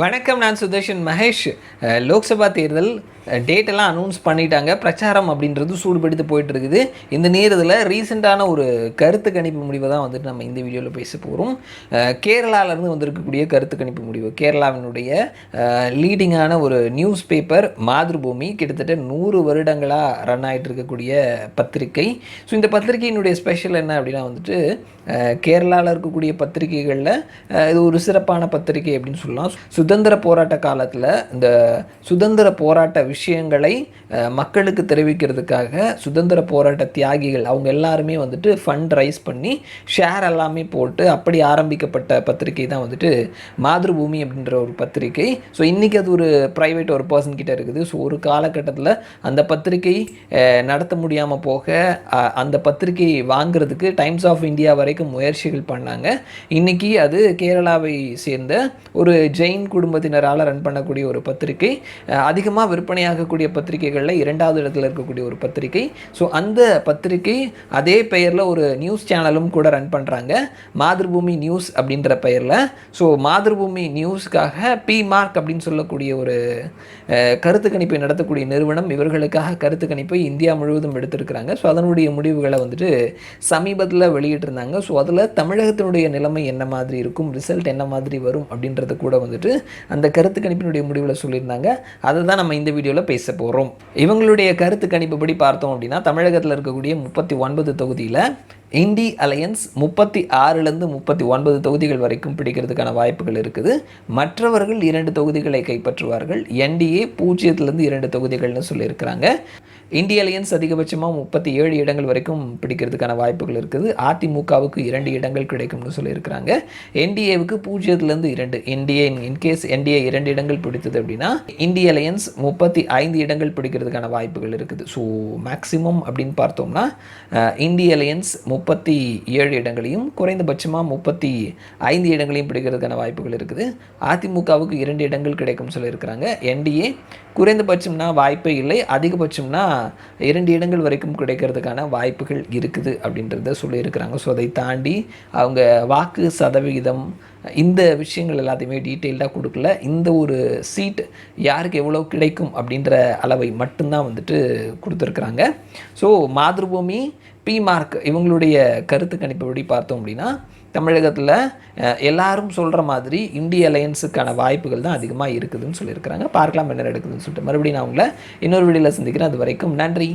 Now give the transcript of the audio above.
வணக்கம் நான் சுதர்ஷன் மகேஷ். லோக்சபா தேர்தல் டேட்டெல்லாம் அனௌன்ஸ் பண்ணிட்டாங்க. பிரச்சாரம் அப்படின்றது சூடுபடுத்து போயிட்டு இருக்குது இந்த நேரத்தில் ரீசெண்டான ஒரு கருத்து கணிப்பு முடிவை தான் வந்துட்டு நம்ம இந்த வீடியோவில் பேச போகிறோம் கேரளாவிலேருந்து வந்திருக்கக்கூடிய கருத்து கணிப்பு முடிவு. கேரளாவினுடைய லீடிங்கான ஒரு நியூஸ் பேப்பர் மாதிருபூமி கிட்டத்தட்ட நூறு வருடங்களாக ரன் ஆகிட்டு இருக்கக்கூடிய பத்திரிகை. ஸோ இந்த பத்திரிகையினுடைய ஸ்பெஷல் என்ன அப்படின்னா வந்துட்டு கேரளாவில் இருக்கக்கூடிய பத்திரிகைகளில் இது ஒரு சிறப்பான பத்திரிகை அப்படின்னு சொல்லலாம். ஸோ சுதந்திர போராட்ட காலத்தில் இந்த சுதந்திர போராட்ட விஷயங்களை மக்களுக்கு தெரிவிக்கிறதுக்காக சுதந்திர போராட்ட தியாகிகள் அவங்க எல்லாருமே வந்துட்டு ஃபண்ட் ரைஸ் பண்ணி ஷேர் எல்லாமே போட்டு அப்படி ஆரம்பிக்கப்பட்ட பத்திரிகை தான் வந்துட்டு மாதிருபூமி அப்படின்ற ஒரு பத்திரிகை. ஸோ இன்றைக்கி அது ஒரு ப்ரைவேட் ஒரு பர்சன் கிட்ட இருக்குது. ஸோ ஒரு காலகட்டத்தில் அந்த பத்திரிகை நடத்த முடியாமல் போக அந்த பத்திரிகை வாங்குறதுக்கு டைம்ஸ் ஆஃப் இந்தியா வரைக்கும் முயற்சிகள் பண்ணாங்க. இன்னைக்கு அது கேரளாவை சேர்ந்த ஒரு ஜெயின் குடும்பத்தினரால் ரன் பண்ணக்கூடிய ஒரு பத்திரிகை. அதிகமாக விற்பனையாகக்கூடிய பத்திரிகைகளில் இரண்டாவது இடத்துல இருக்கக்கூடிய ஒரு பத்திரிகை. ஸோ அந்த பத்திரிகை அதே பெயரில் ஒரு நியூஸ் சேனலும் கூட ரன் பண்ணுறாங்க மாதృபூமி நியூஸ் அப்படின்ற பெயரில். ஸோ மாதృபூமி நியூஸ்க்காக பி மார்க் அப்படின்னு சொல்லக்கூடிய ஒரு கருத்து கணிப்பை நடத்தக்கூடிய நிறுவனம் இவர்களுக்காக கருத்து கணிப்பை இந்தியா முழுவதும் எடுத்திருக்கிறாங்க. ஸோ அதனுடைய முடிவுகளை வந்துட்டு சமீபத்தில் வெளியிட்டிருந்தாங்க. ஸோ அதில் தமிழகத்தினுடைய நிலைமை என்ன மாதிரி இருக்கும்? ரிசல்ட் என்ன மாதிரி வரும்? அப்படின்றத கூட வந்துட்டு அந்த கருத்து கணிப்பினுடைய முடிவில் சொல்லியிருந்தாங்க. அதை தான் நம்ம இந்த வீடியோவில் பேச போகிறோம் இவங்களுடைய கருத்து கணிப்புப்படி பார்த்தோம் அப்படின்னா தமிழகத்தில் இருக்கக்கூடிய முப்பத்தி ஒன்பது தொகுதியில் இந்தி அலையன்ஸ் முப்பத்தி ஆறுலேருந்து முப்பத்தி ஒன்பது தொகுதிகள் வரைக்கும் பிடிக்கிறதுக்கான வாய்ப்புகள் இருக்குது. மற்றவர்கள் இரண்டு தொகுதிகளை கைப்பற்றுவார்கள். என்டிஏ பூஜ்ஜியத்துலேருந்து இரண்டு தொகுதிகள்னு சொல்லியிருக்கிறாங்க. இந்திய அலையன்ஸ் அதிகபட்சமாக முப்பத்தி ஏழு இடங்கள் வரைக்கும் பிடிக்கிறதுக்கான வாய்ப்புகள் இருக்குது. அதிமுகவுக்கு இரண்டு இடங்கள் கிடைக்கும்னு சொல்லியிருக்கிறாங்க. என்டிஏவுக்கு பூஜ்ஜியத்துலேருந்து இரண்டு. என்டிஏ இன்கேஸ் என்டிஏ இரண்டு இடங்கள் பிடித்தது அப்படின்னா இந்திய அலையன்ஸ் முப்பத்தி ஐந்து இடங்கள் பிடிக்கிறதுக்கான வாய்ப்புகள் இருக்குது. ஸோ மேக்ஸிமம் அப்படின்னு பார்த்தோம்னா இந்திய அலையன்ஸ் முப்பத்தி ஏழு இடங்களையும் குறைந்தபட்சமாக முப்பத்தி ஐந்து இடங்களையும் பிடிக்கிறதுக்கான வாய்ப்புகள் இருக்குது. அதிமுகவுக்கு இரண்டு இடங்கள் கிடைக்கும் சொல்லியிருக்கிறாங்க. என்டிஏ குறைந்தபட்சம்னா வாய்ப்பே இல்லை. அதிகபட்சம்னா இரண்டு இடங்கள் வரைக்கும் கிடைக்கிறதுக்கான வாய்ப்புகள் இருக்குது அப்படின்றத சொல்லியிருக்கிறாங்க. ஸோ அதை தாண்டி அவங்க வாக்கு சதவிகிதம் இந்த விஷயங்கள் எல்லாத்தையுமே டீட்டெயில்டாக கொடுக்கல. இந்த ஒரு சீட் யாருக்கு எவ்வளோ கிடைக்கும் அப்படின்ற அளவை மட்டும்தான் வந்துட்டு கொடுத்துருக்குறாங்க. ஸோ மாதృபூமி பி மார்க் இவங்களுடைய கருத்து கணிப்புப்படி பார்த்தோம் அப்படின்னா தமிழகத்தில் எல்லாரும் சொல்கிற மாதிரி இந்திய அலையன்ஸுக்கான வாய்ப்புகள் தான் அதிகமாக இருக்குதுன்னு சொல்லியிருக்கிறாங்க. பார்க்கலாம் என்ன நடக்குதுன்னு சொல்லிட்டு மறுபடியும் நான் உங்களை இன்னொரு வீடியோவில் சந்திக்கிறேன். அது வரைக்கும் நன்றி.